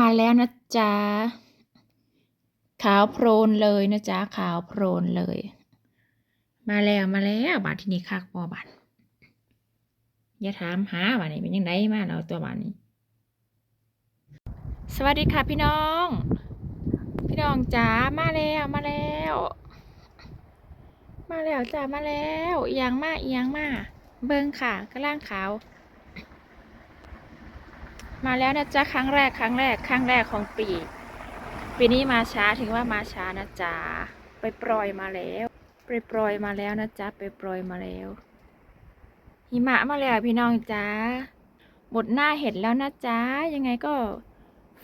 มาแล้วนะจ๊ะ ขาวโพลนเลยนะจ๊ะ ขาวโพลนเลย มาแล้วมาแล้วบาทที่นี่คักบ่บาทอย่าถามหาบาทนี้เป็นยังไงมาแล้วตัวบาทนี้ สวัสดีค่ะพี่น้อง พี่น้องจ๋ามาแล้วมาแล้ว มาแล้วจ้ามาแล้วเอียงมาเอียงมาเบิ้งค่ะกระล่างขาว มาแล้วนะจ๊ะครั้งแรกครั้งแรกครั้งแรกของปี ปีนี้มาช้าถึงว่ามาช้านะจ๊ะไปปล่อยมาแล้ว ไปปล่อยมาแล้วนะจ๊ะไปปล่อยมาแล้ว หิมะมาแล้วพี่น้องจ๊ะหมดหน้าเห็นแล้วนะจ๊ะยังไงก็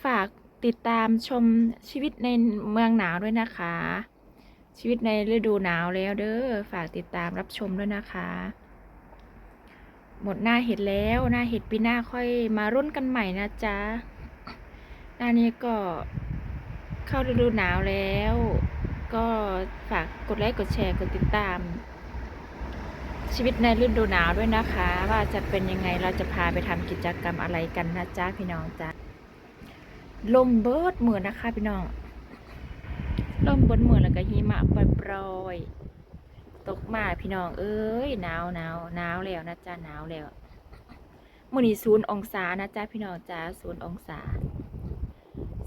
ฝากติดตามชมชีวิตในเมืองหนาวด้วยนะคะ ชีวิตในฤดูหนาวแล้วเด้อฝากติดตามรับชมด้วยนะคะ หมดหน้าเห็ดแล้วหน้าเห็ดปีหน้าค่อยมารุ่นกันใหม่นะจ๊ะหน้านี้ก็เข้าฤดูหนาวแล้ว ก็ฝากกดไลค์กดแชร์กดติดตาม ชีวิตในฤดูหนาวด้วยนะคะ ว่าจะเป็นยังไงเราจะพาไปทำกิจกรรมอะไรกันนะจ๊ะพี่น้องจ๊ะลมเบิดเหมือนนะคะพี่น้องลมบิดเหมือนแล้วก็หิมะปล่อย ตกมาพี่น้อง เอ้ยหนาวหนาวหนาวแล้วนะจ๊ะหนาวแล้วมื่อนี้ศูนย์องศานะจ๊ะพี่น้องจ้าศูนย์องศา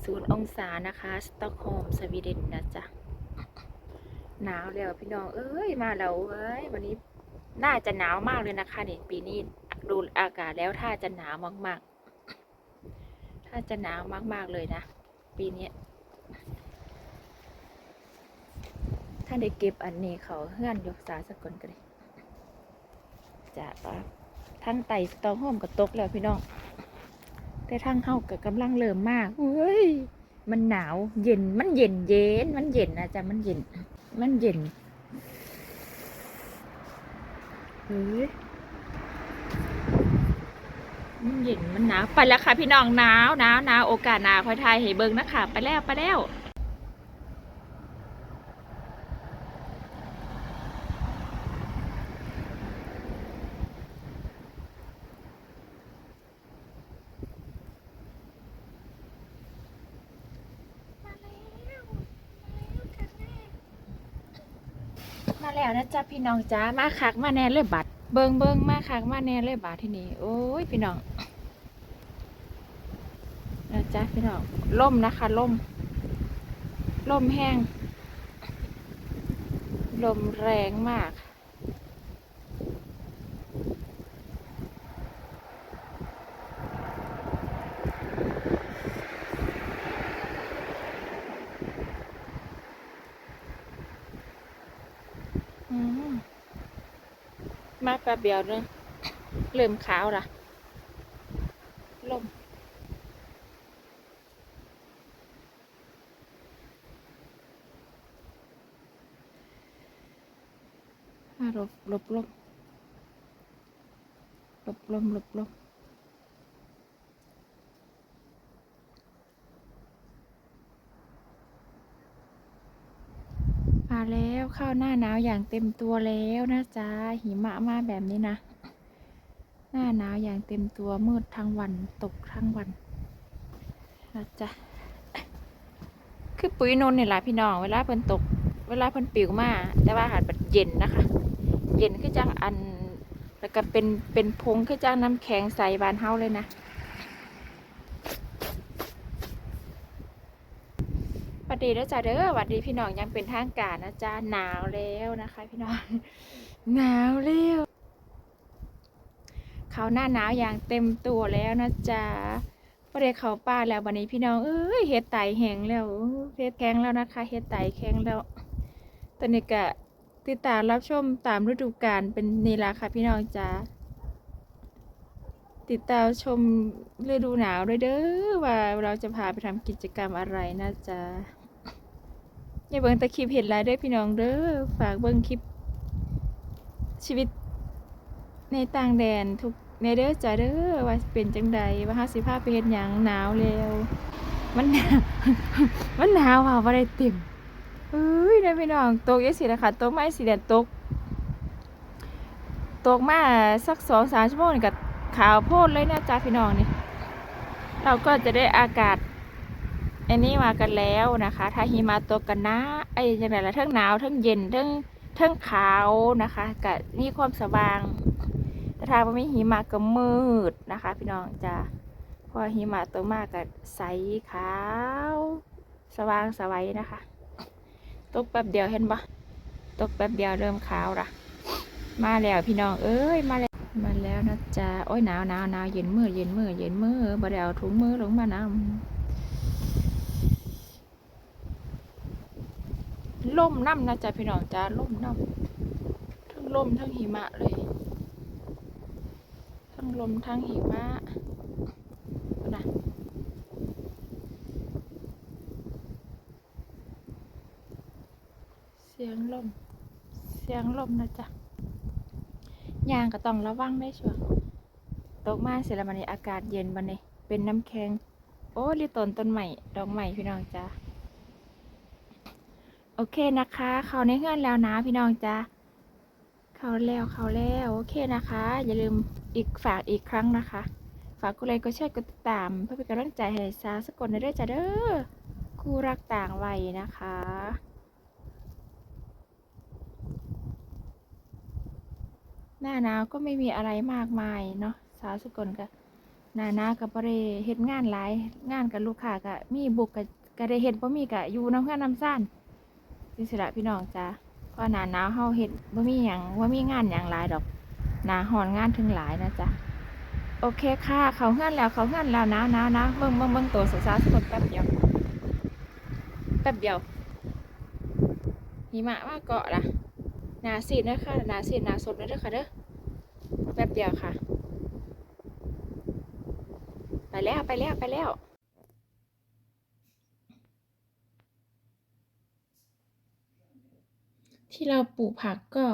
ศูนย์องศานะคะสต็อกโฮล์มสวีเดนนะจ๊ะหนาวแล้วพี่น้องเอ้ยมาแล้วเอ้ยวันนี้น่าจะหนาวมากเลยนะคะนี่ปีนี้ดูอากาศแล้วถ้าจะหนาวมากๆ ถ้าจะหนาวมากๆเลยนะ ปีนี้ ถ้าได้เก็บอันนี้เขาเฮือนยกสาสกลกันเลยจะปะทั้งไต่สตองโฮมกับตกแล้วพี่น้อง แต่ทั้งเข้ากับกำลังเริ่มมากเฮ้ย มันหนาวเย็น มันเย็นเย็น มันเย็นนะจ๊ะมันเย็น มันเย็นเฮ้ยมันเย็นมันหนาวไปแล้วค่ะพี่น้องหนาวหนาวหนาวโอกาสหนาวคอยทายให้เบิงนะคะไปแล้วไปแล้ว แล้วนะจ๊ะพี่น้องจ้ามาคักมาแน่เลยบัตรเบิงเบิงมาคักมาแน่เลยบัตรที่นี่โอ้ยพี่น้องนะจ๊ะพี่น้องล่มนะคะล่มล่มแห้งลมแรงมาก มาแป๊บเดียวนึงเริ่มขาวละลมอะหลบหลบลมหลบลมลบลม แล้วเข้าหน้าหนาวอย่างเต็มตัวแล้วนะจ๊ะหิมะมาแบบนี้นะ หน้าหนาวอย่างเต็มตัวมืดทั้งวันตกทั้งวันนะจ๊ะคือปุ๋ยนนท์เนี่ยแหละพี่น้องเวลาเพิ่นตก เวลาเพิ่นปิวมาแต่ว่าหาดแบบเย็นนะคะ เย็นคือจังอันแล้วก็เป็นเป็นพงคือจังน้ำแข็งใสบานเฮาเลยนะ วัสดีนะจ๊ะเด้อสวัสดีพี่น้องยังเป็นทางการนะจ๊ะหนาวแล้วนะคะ พี่น้องหนาวแล้วเขาหน้าหนาวอย่างเต็มตัวแล้วนะจ๊ะพอได้เขาป่าแล้ววันนี้พี่น้องเอ้ยเฮ็ดไตแห้งแล้วเฮ็ดแข็งแล้วนะคะเฮ็ดไตแข็งแล้ว ตอนนี้ก็ติดตามรับชมตามฤดูกาลเป็นนี่ละค่ะพี่น้องจ้าติดตามชมฤดูหนาวด้วยเด้อว่าเราจะพาไปทำกิจกรรมอะไรนะจ๊ะ อย่าเบิ่งแตะคลิปเห็นไลน์เด้อพี่น้องเด้อฝากเบิ่งคลิป ชีวิต ในต่างแดนทุกในเด้อจ้าเด้อว่าเป็นจังใดว่าห้าสิบห้าไปเฮ็ดหยังหนาวแล้วมันหนาวมันหนาวอะว่าได้เต็มเฮ้ยได้พี่น้องตกเยังสินะคะตกไม่สีแดงตกตกมาสักสองสามชั่วโมงนี่ก็ขาวโพดเลยนะจ๊ะพี่น้องนี่ เราก็จะได้อากาศ อันนี้มากันแล้วนะคะ ถ้าหิมะตกกันนะไอ้ยังไงล่ะทั้งหนาวทั้งเย็นทั้งทั้งขาวนะคะกะมีความสว่าง แต่ถ้าไม่หิมะก็มืดนะคะ พี่น้องจะพอหิมะตกมากก็ใสขาว สว่างสวัยนะคะ ตกแป๊บเดียวเห็นปะตกแป๊บเดียวเริ่มขาวละมาแล้วพี่น้องเอ้ยมาแล้วมาแล้วนะจ๊ะโอ้ยหนาวหนาวหนาวเย็นมือเย็นมือเย็นมือบ่ได้เอาถุงมือลงมานำ ล่มน้ำนะจ๊ะพี่น้องจ้าล่มน้ำทั้งลมทั้งหิมะเลย ทั้งลมทั้งหิมะนะเสียงลม เสียงลมนะจ๊ะยางก็ต้องระวังได้ชัวร์ตกมาเสร็จแล้วมันนี้อากาศเย็นบันนี้เป็นน้ำแข็ง โอ้ลิต้นต้นใหม่ดอกใหม่พี่น้องจ้า โอเคนะคะ เขาในเฮือนแล้วนะพี่น้องจ้าเขาแล้วเขาแล้วโอเคนะคะ อย่าลืมอีกฝากอีกครั้งนะคะ ฝากกดไลค์กดแชร์กดติดตาม เพื่อเป็นกำลังใจให้สาสกลในเด้อจ้าเด้อคู่รักต่างวัยนะคะหน้าหนาวก็ไม่มีอะไรมากมายเนาะสาวสกลก็หน้าหนาวกับบริเฮ็ดงานหลายงานกับลูกค้าก็มีบุกกับก็ได้เฮ็ดบ่มีก็อยู่น้ำเพื่อนน้ำซ่าน สิสละพี่น้องจ้าเพราะหนาหนาวเฮาเฮ็ดบ่มีหยังบ่มีงานหยังหลายดอกหนาฮ้อนงานถึงหลายนะจ๊ะโอเคค่ะ เขาเฮือนแล้วเขาเฮือนแล้วนะนะนะเบิ่งเบิ่งเบิ่งตัวสาวๆสกลแป๊บเดียวแป๊บเดียวหิมะมาเกาะล่ะหนาสีนะค่ะหนาสีหนาสดเลยเด้อค่ะเด้อแป๊บเดียวค่ะ ไปแล้วไปแล้วไปแล้ว ที่เราปลูกผักก็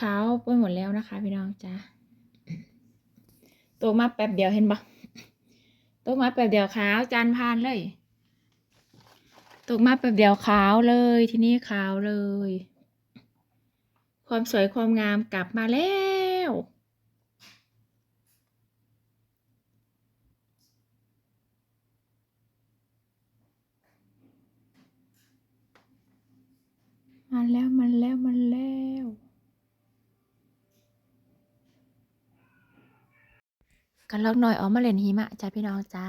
ขาวไปหมดแล้วนะคะพี่น้องจ้าโตมาแป๊บเดียวเห็นปะโตมาแป๊บเดียวขาวจานพานเลยตกมาแป๊บเดียวขาวเลยที่นี่ขาวเลย ความสวยความงามกลับมาแล้ว มาแล้วมาแล้วมาแล้ว กันลอกหน่อยออกมาเล่นหิมะจ้าพี่น้องจ้า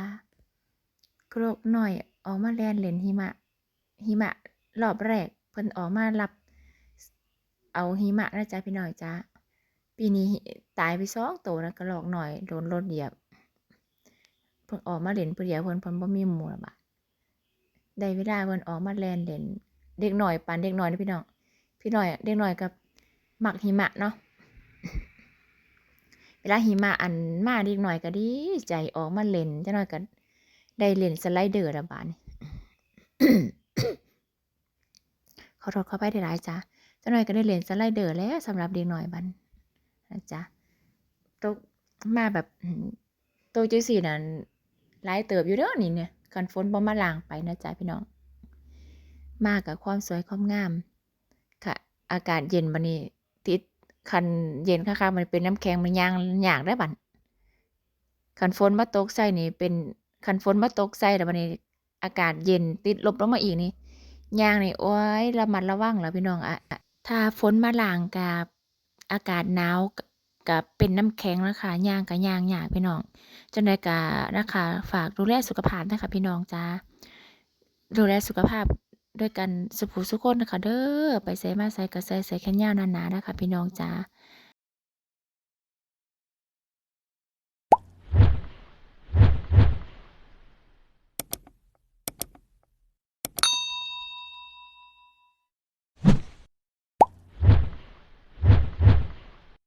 กรกหน่อยออกมาแลนเล่นหิมะ หิมะรอบแรกเพิ่นออกมารับ เอาหิมะนะจ๊ะพี่น้องจ้าปีนี้ตายไปสองตัวนะกระลอกหน่อยโดนรถเหยียบเพิ่นออกมาเล่นผู้เดียวเพิ่นเพิ่นบ่มีหมู่ละบาดได้เวลาเพิ่นออกมาแลนเล่น เด็กหน่อยปานเด็กหน่อยนะพี่น้อง พี่หน้อยเด็กหน่อยกับหมักหิมะเนาะ เวลาหิมะอันมาเด็กหน่อยก็ดีใจออกมาเล่นจังหน่อยก็ได้เล่นสไลเดอร์ละบาดนี้ขอโทษเข้าไปได้หลายจ้ะจังหน่อยก็ได้เล่นสไลเดอร์แล้วสำหรับเด็กหน่อยบันนะจ๊ะตกมาแบบอืมโตจังซี่นั่นหลายเติบอยู่เด้อนี่เนี่ยคันฝนบ่มาล้างไปนะจ๊ะพี่น้อง มากกับความสวยความงาม ค่ะ อากาศเย็นบันนี้ติดคันเย็นค่ะมันเป็นน้ำแข็งมันยางหยากได้บัดคันฝนมาตกใส่นี่เป็นคันฝนมาตกใส่แล้วบัดนี้ อากาศเย็นติดลบลงมาอีกนี่ยางนี่โอ้ยระมัดระวังแล้วพี่น้องอะถ้าฝนมาหลางกับอากาศหนาวกับเป็นน้ำแข็งนะคะยางกับยางหยากพี่น้องจังไดก็นะคะ ฝากดูแลสุขภาพนะคะพี่น้องจ้าดูแลสุขภาพ ด้วยกันสุขสุขคนนะคะเด้อไปใส่มาใส่กระใส่ใส่แขนยาวหนาๆนะคะ พี่น้องจ้า